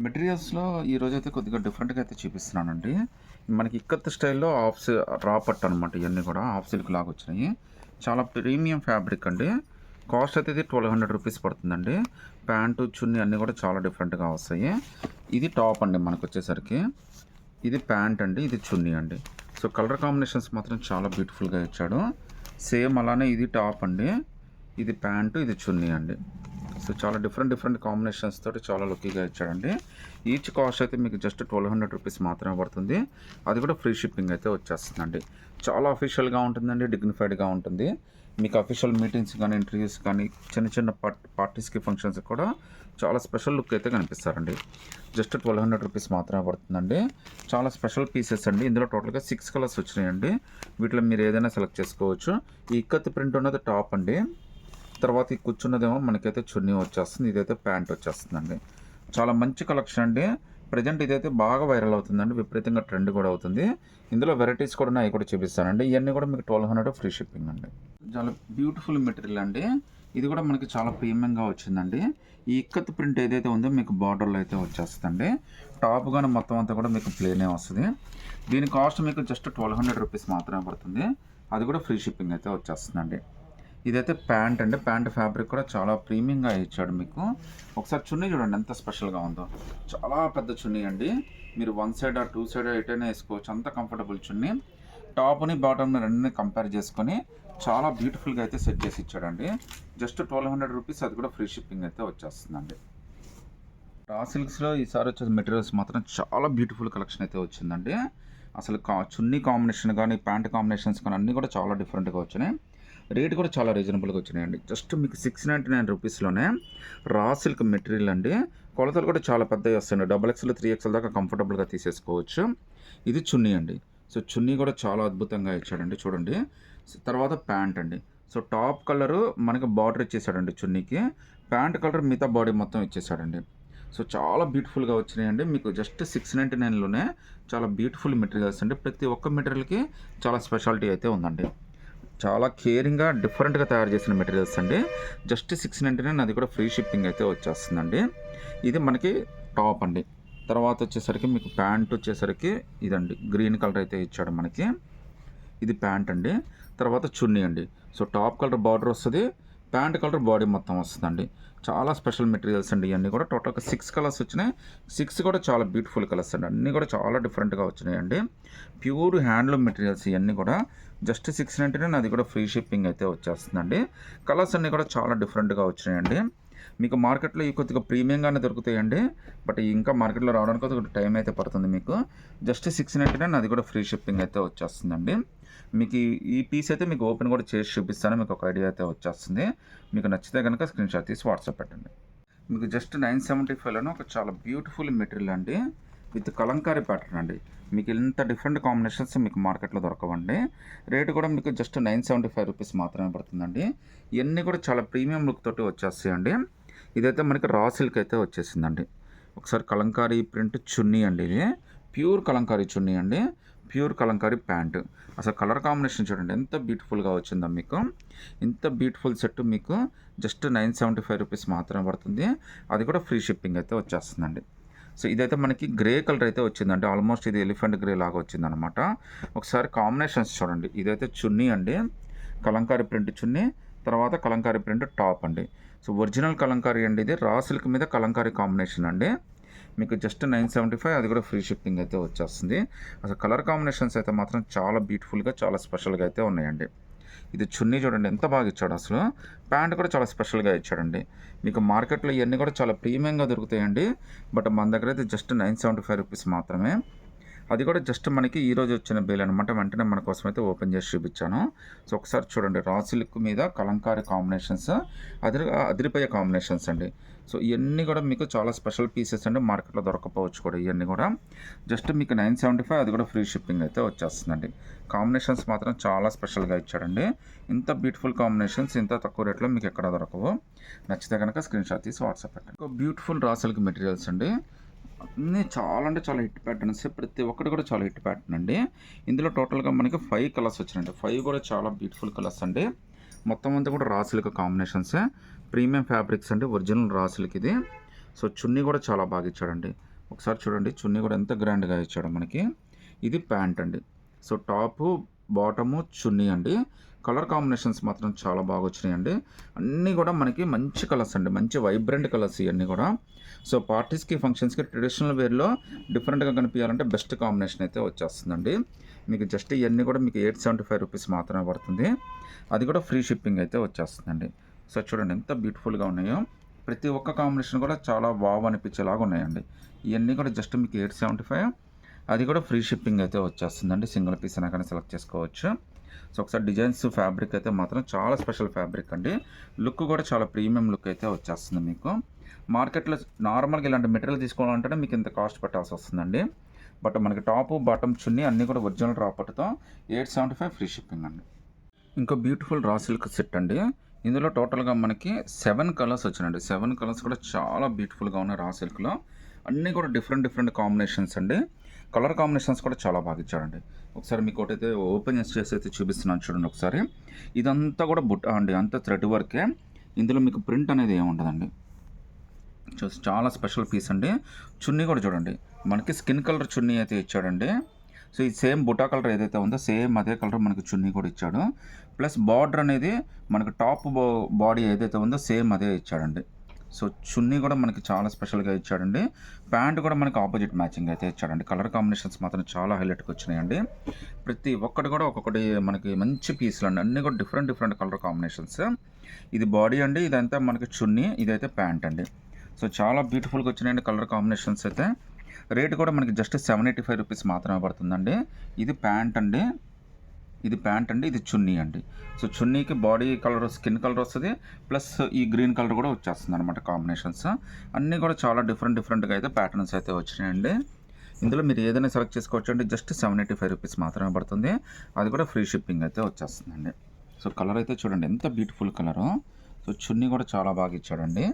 మెటీరియల్స్‌లో ఈరోజు అయితే కొద్దిగా డిఫరెంట్‌గా అయితే చూపిస్తున్నానండి. మనకి ఇక్కత్ స్టైల్‌లో హాఫ్ రాపట్ అనమాట ఇవన్నీ కూడా హాఫ్ సిల్క్ లాగా వచ్చినాయి. చాలా ప్రీమియం ఫ్యాబ్రిక్ అండి. కాస్ట్ అయితే ఇది 1200 రూపీస్ పడుతుందండి. ప్యాంటు, చున్నీ అన్నీ కూడా చాలా డిఫరెంట్‌గా వస్తాయి. ఇది టాప్ అండి మనకొచ్చేసరికి. ఇది ప్యాంట్ అండి. ఇది చున్నీ అండి. సో, కలర్ కాంబినేషన్స్ మాత్రం చాలా బ్యూటిఫుల్‌గా ఇచ్చాడు. సేమ్ అలానే ఇది టాప్ అండి. ఇది ప్యాంటు, ఇది చున్నీ అండి. సో, చాలా డిఫరెంట్ డిఫరెంట్ కాంబినేషన్స్ తోటి చాలా లక్కీగా ఇచ్చాడండి. ఈచ్ కాస్ట్ అయితే మీకు జస్ట్ 1200 రూపీస్ మాత్రమే పడుతుంది. అది కూడా ఫ్రీ షిప్పింగ్ అయితే వచ్చేస్తుందండి. చాలా అఫీషియల్‌గా ఉంటుందండి. డిగ్నిఫైడ్‌గా ఉంటుంది. మీకు అఫీషియల్ మీటింగ్స్ కానీ ఇంటర్వ్యూస్ కానీ, చిన్న చిన్న పార్ట్ పార్టీస్‌కి, ఫంక్షన్స్ కూడా చాలా స్పెషల్ లుక్ అయితే కనిపిస్తారండి. జస్ట్ 1200 రూపీస్ మాత్రమే పడుతుందండి. చాలా స్పెషల్ పీసెస్ అండి. ఇందులో టోటల్‌గా సిక్స్ కలర్స్ వచ్చినాయండి. వీటిలో మీరు ఏదైనా సెలెక్ట్ చేసుకోవచ్చు. ఈ ఇక్కత్ ప్రింట్ ఉన్నది టాప్ అండి. తర్వాత ఈ కూర్చున్నదేమో మనకైతే చున్నీ వచ్చేస్తుంది. ఇదైతే ప్యాంట్ వచ్చేస్తుందండి. చాలా మంచి కలెక్షన్ అండి. ప్రెజెంట్ ఇదైతే బాగా వైరల్ అవుతుందండి. విపరీతంగా ట్రెండ్ కూడా అవుతుంది. ఇందులో వెరైటీస్ కూడా ఉన్నాయి. అవి కూడా చూపిస్తానండి. ఇవన్నీ కూడా మీకు 1200 ఫ్రీ షిప్పింగ్ అండి. చాలా బ్యూటిఫుల్ మెటీరియల్ అండి. ఇది కూడా మనకి చాలా ప్రీమియంగా వచ్చిందండి. ఈ ఇక్కత్ ప్రింట్ ఏదైతే ఉందో మీకు బార్డర్‌లో అయితే వచ్చేస్తుందండి టాప్ కానీ మొత్తం అంతా కూడా మీకు ప్లేనే వస్తుంది దీని కాస్ట్ మీకు జస్ట్ 1200 రూపీస్ మాత్రమే పడుతుంది. అది కూడా ఫ్రీ షిప్పింగ్ అయితే వచ్చేస్తుందండి. ఇదైతే ప్యాంట్ అండి. ప్యాంట్ ఫ్యాబ్రిక్ కూడా చాలా ప్రీమియంగా ఇచ్చాడు మీకు. ఒకసారి చున్నీ చూడండి ఎంత స్పెషల్‌గా ఉందో. చాలా పెద్ద చున్నీ అండి. మీరు వన్ సైడ్ ఆ టూ సైడ్ ఎటైనా వేసుకోవచ్చు అంత కంఫర్టబుల్ చున్నీ. టాప్‌ని, బాటమ్‌ని రెండుని కంపేర్ చేసుకొని చాలా బ్యూటిఫుల్‌గా అయితే సెట్ చేసి ఇచ్చాడండి. జస్ట్ 1200 రూపీస్ అది కూడా ఫ్రీ షిప్పింగ్ అయితే వచ్చేస్తుందండి. రా సిల్క్స్‌లో ఈసారి వచ్చేసి మెటీరియల్స్ మాత్రం చాలా బ్యూటిఫుల్ కలెక్షన్ అయితే వచ్చిందండి. అసలు కా చున్నీ కాంబినేషన్ కానీ ప్యాంట్ కాంబినేషన్స్ కానీ అన్నీ కూడా చాలా డిఫరెంట్‌గా వచ్చినాయి. రేట్ కూడా చాలా రీజనబుల్‌గా వచ్చినాయండి. జస్ట్ మీకు 699 రూపీస్‌లోనే రా సిల్క్ మెటీరియల్ అండి. కొలతలు కూడా చాలా పెద్దవి వస్తాయండి. డబుల్ ఎక్స్‌ఎల్, త్రీ ఎక్స్‌ఎల్ దాకా కంఫర్టబుల్‌గా తీసేసుకోవచ్చు. ఇది చున్నీ అండి. సో, చున్నీ కూడా చాలా అద్భుతంగా ఇచ్చాడండి చూడండి. తర్వాత ప్యాంట్ అండి. సో, టాప్ కలరు మనకి బార్డర్ ఇచ్చేసాడండి చున్నీకి. ప్యాంట్ కలర్ మిగతా బాడీ మొత్తం ఇచ్చేసాడండి. సో, చాలా బ్యూటిఫుల్‌గా వచ్చినాయండి. మీకు జస్ట్ 699లోనే చాలా బ్యూటిఫుల్ మెటీరియల్స్ అండి. ప్రతి ఒక్క మెటీరియల్‌కి చాలా స్పెషాలిటీ అయితే ఉందండి. చాలా కేరింగ్‌గా, డిఫరెంట్‌గా తయారు చేసిన మెటీరియల్స్ అండి. జస్ట్ 699 అది కూడా ఫ్రీ షిప్పింగ్ అయితే వచ్చేస్తుందండి. ఇది మనకి టాప్ అండి. తర్వాత వచ్చేసరికి మీకు ప్యాంట్ వచ్చేసరికి ఇదండి. గ్రీన్ కలర్ అయితే ఇచ్చాడు మనకి. ఇది ప్యాంట్ అండి. తర్వాత చున్నీ అండి. సో, టాప్ కలర్ బార్డర్ వస్తుంది ప్యాంట్ కలర్ బాడీ మొత్తం వస్తుందండి చాలా స్పెషల్ మెటీరియల్స్ అండి ఇవన్నీ కూడా. టోటల్‌గా సిక్స్ కలర్స్ వచ్చినాయి. సిక్స్ కూడా చాలా బ్యూటిఫుల్ కలర్స్ అండి. అన్నీ కూడా చాలా డిఫరెంట్‌గా వచ్చినాయండి. ప్యూర్ హ్యాండ్లూమ్ మెటీరియల్స్ ఇవన్నీ కూడా. జస్ట్ 699 అది కూడా ఫ్రీ షిప్పింగ్ అయితే వచ్చేస్తుందండి. కలర్స్ అన్నీ కూడా చాలా డిఫరెంట్‌గా వచ్చినాయండి. మీకు మార్కెట్‌లో ఈ కొద్దిగా ప్రీమియంగానే దొరుకుతాయండి. బట్ ఇంకా మార్కెట్‌లో రావడానికి కొద్దిగా టైం అయితే పడుతుంది మీకు. జస్ట్ 699 అది కూడా ఫ్రీ షిప్పింగ్ అయితే వచ్చేస్తుందండి. మీకు ఈ ఈ పీస్ అయితే మీకు ఓపెన్ కూడా చేసి చూపిస్తాను. మీకు ఒక ఐడియా అయితే వచ్చేస్తుంది. మీకు నచ్చితే గనుక స్క్రీన్‌షాట్ తీసి వాట్సాప్ పెట్టండి. మీకు జస్ట్ 975లోనే ఒక చాలా బ్యూటిఫుల్ మెటీరియల్ అండి. విత్ కలంకారీ ప్యాటర్న్ అండి. మీకు ఇంత డిఫరెంట్ కాంబినేషన్స్ మీకు మార్కెట్‌లో దొరకవండి. రేటు కూడా మీకు జస్ట్ 975 రూపీస్ మాత్రమే పడుతుందండి. ఇవన్నీ కూడా చాలా ప్రీమియం లుక్ తోటి వచ్చేస్తాయండి. ఇదైతే మనకి రా సిల్క్ అయితే వచ్చేసిందండి. ఒకసారి కలంకారీ ప్రింట్ చున్నీ అండి ఇది. ప్యూర్ కలంకారీ చున్నీ అండి. Pure kalamkari pant. అసలు కలర్ కాంబినేషన్ చూడండి ఎంత బ్యూటిఫుల్‌గా వచ్చిందా మీకు. ఇంత బ్యూటిఫుల్ సెట్ మీకు జస్ట్ 975 రూపీస్ మాత్రమే పడుతుంది. అది కూడా ఫ్రీ షిప్పింగ్ అయితే వచ్చేస్తుందండి. సో, ఇదైతే మనకి గ్రే కలర్ అయితే వచ్చిందండి. ఆల్మోస్ట్ ఇది ఎలిఫెంట్ గ్రే లాగా వచ్చిందనమాట. ఒకసారి కాంబినేషన్స్ చూడండి. ఇదైతే చున్నీ అండి. కలంకారీ ప్రింట్ చున్నీ. తర్వాత కలంకారీ ప్రింట్ టాప్ అండి. సో, ఒరిజినల్ కలంకారీ అండి ఇది. రా సిల్క్ మీద కలంకారీ కాంబినేషన్ అండి. మీకు జస్ట్ 975 అది కూడా ఫ్రీ షిప్పింగ్ అయితే వచ్చేస్తుంది. అసలు కలర్ కాంబినేషన్స్ అయితే మాత్రం చాలా బ్యూటిఫుల్‌గా, చాలా స్పెషల్‌గా అయితే ఉన్నాయండి. ఇది చున్నీ చూడండి ఎంత బాగా ఇచ్చాడు అసలు. ప్యాంట్ కూడా చాలా స్పెషల్‌గా ఇచ్చాడండి. మీకు మార్కెట్‌లో ఇవన్నీ కూడా చాలా ప్రీమియంగా దొరుకుతాయండి. బట్ మన దగ్గర అయితే జస్ట్ 975 రూపీస్ మాత్రమే. అది కూడా జస్ట్ మనకి ఈరోజు వచ్చిన బిల్ అనమాట. వెంటనే మన కోసం అయితే ఓపెన్ చేసి చూపించాను. సో, ఒకసారి చూడండి రా సిల్క్ మీద కలంకారీ కాంబినేషన్స్ అదిరి అదిరిపోయే కాంబినేషన్స్ అండి. సో, ఇవన్నీ కూడా మీకు చాలా స్పెషల్ పీసెస్ అండి. మార్కెట్‌లో దొరకకపోవచ్చు కూడా ఇవన్నీ కూడా. జస్ట్ మీకు 975 అది కూడా ఫ్రీ షిప్పింగ్ అయితే వచ్చేస్తుందండి. కాంబినేషన్స్ మాత్రం చాలా స్పెషల్‌గా ఇచ్చాడండి. ఇంత బ్యూటిఫుల్ కాంబినేషన్స్ ఇంత తక్కువ రేట్‌లో మీకు ఎక్కడ దొరకవు. నచ్చితే గనక స్క్రీన్ షాట్ తీసి వాట్సాప్ పెట్టండి. ఒక బ్యూటిఫుల్ రా మెటీరియల్స్ అండి. అన్నీ చాలా అంటే చాలా హిట్ ప్యాటర్న్స్. ప్రతి ఒక్కటి కూడా చాలా హిట్ ప్యాటర్న్ అండి. ఇందులో టోటల్‌గా మనకి ఫైవ్ కలర్స్ వచ్చినాయండి. ఫైవ్ కూడా చాలా బ్యూటిఫుల్ కలర్స్ అండి. మొత్తం అంతా కూడా రాసులకు కాంబినేషన్సే. ప్రీమియం ఫ్యాబ్రిక్స్ అండి. ఒరిజినల్ రాసులకి ఇది. సో, చున్నీ కూడా చాలా బాగా ఇచ్చాడండి. ఒకసారి చూడండి చున్నీ కూడా ఎంత గ్రాండ్గా ఇచ్చాడు మనకి. ఇది ప్యాంట్ అండి. సో టాపు బాటము చున్నీ అండి. కలర్ కాంబినేషన్స్ మాత్రం చాలా బాగా వచ్చినాయండి. అన్నీ కూడా మనకి మంచి కలర్స్ అండి. మంచి వైబ్రెంట్ కలర్స్ ఇవన్నీ కూడా. సో పార్టీస్కి ఫంక్షన్స్కి ట్రెడిషనల్ వేర్లో డిఫరెంట్గా కనిపించాలంటే బెస్ట్ కాంబినేషన్ అయితే వచ్చేస్తుందండి. మీకు జస్ట్ ఇవన్నీ కూడా మీకు ఎయిట్ సెవెంటీ ఫైవ్ రూపీస్ మాత్రమే పడుతుంది. అది కూడా ఫ్రీ షిప్పింగ్ అయితే వచ్చేస్తుందండి. సో చూడండి ఎంత బ్యూటిఫుల్గా ఉన్నాయో. ప్రతి ఒక్క కాంబినేషన్ కూడా చాలా వావ్ అనిపించేలాగా ఉన్నాయండి. ఇవన్నీ కూడా జస్ట్ మీకు ఎయిట్ సెవెంటీ ఫైవ్ అది కూడా ఫ్రీ షిప్పింగ్ అయితే వచ్చేస్తుందండి. సింగిల్ పీస్ అయినా కానీ సెలెక్ట్ చేసుకోవచ్చు. సో ఒకసారి డిజైన్స్ ఫ్యాబ్రిక్ అయితే మాత్రం చాలా స్పెషల్ ఫ్యాబ్రిక్ అండి. లుక్ కూడా చాలా ప్రీమియం లుక్ అయితే వచ్చేస్తుంది మీకు. మార్కెట్లో నార్మల్గా ఇలాంటి మెటీరియల్ తీసుకోవాలంటే మీకు ఇంత కాస్ట్ పెట్టాల్సి వస్తుందండి. బట్ మనకి టాపు బాటమ్ చున్నీ అన్నీ కూడా original రాపట్తో eight seventy five free shipping అండి. ఇంకో బ్యూటిఫుల్ రా సిల్క్ సెట్ అండి. ఇందులో టోటల్గా మనకి సెవెన్ కలర్స్ వచ్చినాయండి. సెవెన్ కలర్స్ కూడా చాలా బ్యూటిఫుల్గా ఉన్నాయి రా సిల్క్లో. అన్నీ కూడా డిఫరెంట్ డిఫరెంట్ కాంబినేషన్స్ అండి. కలర్ కాంబినేషన్స్ కూడా చాలా బాగా ఇచ్చాడండి ఒకసారి మీకు ఒకటైతే ఓపెన్ చేసి అయితే చూపిస్తున్నాను చూడండి ఒకసారి. ఇదంతా కూడా బుట్ట అండి అంతా థ్రెడ్ వర్కే. ఇందులో మీకు ప్రింట్ అనేది ఏముంటుందండి చూసి చాలా స్పెషల్ పీస్ అండి. చున్నీ కూడా చూడండి. మనకి స్కిన్ కలర్ చున్నీ అయితే ఇచ్చాడండి. సో ఈ సేమ్ బుటా కలర్ ఏదైతే ఉందో సేమ్ అదే కలర్ మనకి చున్నీ కూడా ఇచ్చాడు. ప్లస్ బార్డర్ అనేది మనకి టాప్ బాడీ ఏదైతే ఉందో సేమ్ అదే ఇచ్చాడండి. సో చున్నీ కూడా మనకి చాలా స్పెషల్గా ఇచ్చాడండి. ప్యాంట్ కూడా మనకి ఆపోజిట్ మ్యాచింగ్ అయితే ఇచ్చాడండి. కలర్ కాంబినేషన్స్ మాత్రం చాలా హైలైట్గా వచ్చినాయండి. ప్రతి ఒక్కటి కూడా ఒక్కొక్కటి మనకి మంచి పీసులు అండి. అన్నీ కూడా డిఫరెంట్ డిఫరెంట్ కలర్ కాంబినేషన్స్. ఇది బాడీ అండి ఇదంతా మనకి చున్నీ ఇదైతే ప్యాంట్ అండి. సో చాలా బ్యూటిఫుల్గా వచ్చినాయండి కలర్ కాంబినేషన్స్ అయితే. రేట్ కూడా మనకి just seven eighty five rupees మాత్రమే పడుతుందండి. ఇది ప్యాంట్ అండి. ఇది ప్యాంట్ అండి ఇది చున్నీ అండి. సో చున్నీకి బాడీ కలర్ స్కిన్ కలర్ వస్తుంది. ప్లస్ ఈ గ్రీన్ కలర్ కూడా వచ్చేస్తుంది అనమాట కాంబినేషన్స్. అన్నీ కూడా చాలా డిఫరెంట్ డిఫరెంట్గా అయితే ప్యాటర్న్స్ అయితే వచ్చినాయండి. ఇందులో మీరు ఏదైనా సెలెక్ట్ చేసుకోవచ్చు అండి just seven eighty five rupees మాత్రమే పడుతుంది. అది కూడా ఫ్రీ షిప్పింగ్ అయితే వచ్చేస్తుందండి. సో కలర్ అయితే చూడండి ఎంత బ్యూటిఫుల్ కలరు. సో చున్నీ కూడా చాలా బాగా ఇచ్చాడండి.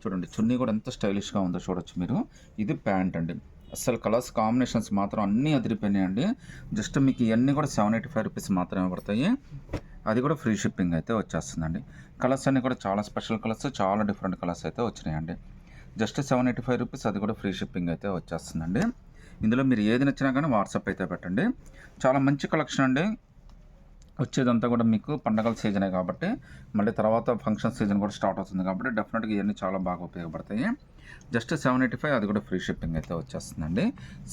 చూడండి చున్నీ కూడా ఎంత స్టైలిష్గా ఉందో చూడొచ్చు మీరు. ఇది ప్యాంట్ అండి. అసలు కలర్స్ కాంబినేషన్స్ మాత్రం అన్నీ అదిరిపోయినాయండి. జస్ట్ మీకు ఇవన్నీ కూడా సెవెన్ ఎయిటీ ఫైవ్ రూపీస్ మాత్రమే పడతాయి. అది కూడా ఫ్రీ షిప్పింగ్ అయితే వచ్చేస్తుందండి. కలర్స్ అన్నీ కూడా చాలా స్పెషల్ కలర్స్ చాలా డిఫరెంట్ కలర్స్ అయితే వచ్చినాయండి. Just seven eighty five rupees అది కూడా ఫ్రీ షిప్పింగ్ అయితే వచ్చేస్తుందండి. ఇందులో మీరు ఏది నచ్చినా కానీ వాట్సాప్ అయితే పెట్టండి. చాలా మంచి కలెక్షన్ అండి. వచ్చేదంతా కూడా మీకు పండగల సీజనే కాబట్టి మళ్ళీ తర్వాత ఫంక్షన్ సీజన్ కూడా స్టార్ట్ అవుతుంది కాబట్టి డెఫినెట్గా ఇవన్నీ చాలా బాగా ఉపయోగపడతాయి. జస్ట్ సెవెన్ ఎయిటీ ఫైవ్ అది కూడా ఫ్రీ షిప్పింగ్ అయితే వచ్చేస్తుందండి.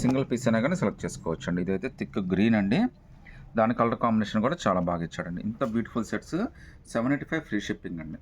సింగిల్ పీస్ అయినా కానీ సెలెక్ట్ చేసుకోవచ్చు అండి ఇదైతే థిక్ గ్రీన్ అండి. దాని కలర్ కాంబినేషన్ కూడా చాలా బాగా ఇచ్చాడండి. ఇంత beautiful sets seven eighty five free shipping అండి.